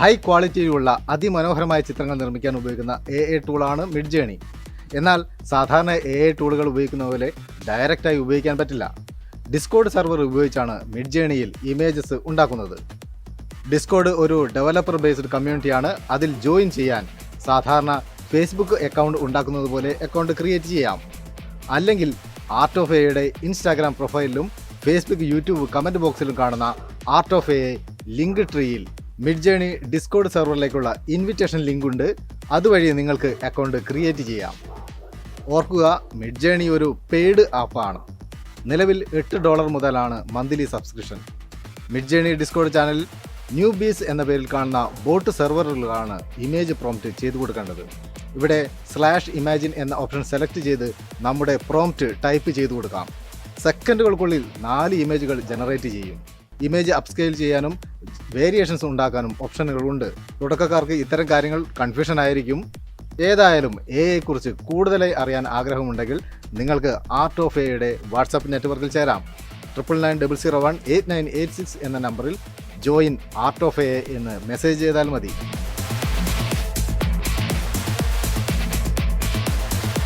High ക്വാളിറ്റിയിലുള്ള അതിമനോഹരമായ ചിത്രങ്ങൾ നിർമ്മിക്കാൻ ഉപയോഗിക്കുന്ന എ എ ടൂളാണ് മിഡ് ജേണി എന്നാൽ സാധാരണ എ എ ടൂളുകൾ ഉപയോഗിക്കുന്ന പോലെ ഡയറക്റ്റായി ഉപയോഗിക്കാൻ പറ്റില്ല. ഡിസ്കോഡ് സെർവർ ഉപയോഗിച്ചാണ് മിഡ് ജേണിയിൽ ഇമേജസ് ഉണ്ടാക്കുന്നത്. ഡിസ്കോഡ് ഒരു ഡെവലപ്പർ ബേസ്ഡ് കമ്മ്യൂണിറ്റിയാണ് അതിൽ ജോയിൻ ചെയ്യാൻ സാധാരണ ഫേസ്ബുക്ക് അക്കൗണ്ട് ഉണ്ടാക്കുന്നത് പോലെ അക്കൗണ്ട് ക്രിയേറ്റ് ചെയ്യാം. അല്ലെങ്കിൽ ആർട്ട് ഓഫ് എയുടെ ഇൻസ്റ്റാഗ്രാം പ്രൊഫൈലിലും ഫേസ്ബുക്ക് യൂട്യൂബ് കമന്റ് ബോക്സിലും കാണുന്ന ആർട്ട് ഓഫ് എ ലിങ്ക് ട്രീയിൽ മിഡ് ജേണി ഡിസ്കോഡ് സെർവറിലേക്കുള്ള ഇൻവിറ്റേഷൻ ലിങ്ക് ഉണ്ട് അതുവഴി നിങ്ങൾക്ക് അക്കൗണ്ട് ക്രിയേറ്റ് ചെയ്യാം. ഓർക്കുക മിഡ് ജേണി ഒരു പെയ്ഡ് ആപ്പാണ്. നിലവിൽ എട്ട് ഡോളർ മുതലാണ് monthly subscription Midjourney Discord channel newbies എന്ന പേരിൽ കാണുന്ന ബോട്ട് സെർവറുകളാണ് ഇമേജ് പ്രോംപ്റ്റ് ചെയ്തു കൊടുക്കേണ്ടത്. ഇവിടെ സ്ലാഷ് ഇമാജിൻ എന്ന ഓപ്ഷൻ സെലക്ട് ചെയ്ത് നമ്മുടെ പ്രോംപ്റ്റ് ടൈപ്പ് ചെയ്തു കൊടുക്കാം. സെക്കൻഡുകൾക്കുള്ളിൽ നാല് ഇമേജുകൾ ജനറേറ്റ് ചെയ്യും. ഇമേജ് അപ്സ്കെയിൽ ചെയ്യാനും വേരിയേഷൻസ് ഉണ്ടാക്കാനും ഓപ്ഷനുകളുണ്ട് തുടക്കക്കാർക്ക് ഇത്തരം കാര്യങ്ങൾ കൺഫ്യൂഷൻ ആയിരിക്കും. ഏതായാലും എ കുറിച്ച് കൂടുതലായി അറിയാൻ ആഗ്രഹമുണ്ടെങ്കിൽ നിങ്ങൾക്ക് ആർട്ട് ഓഫ് എയുടെ വാട്സാപ്പ് നെറ്റ്വർക്കിൽ ചേരാം. Triple nine double zero one eight nine eight six എന്ന നമ്പറിൽ ജോയിൻ ആർട്ട് ഓഫ് എ എന്ന് മെസ്സേജ് ചെയ്താൽ മതി.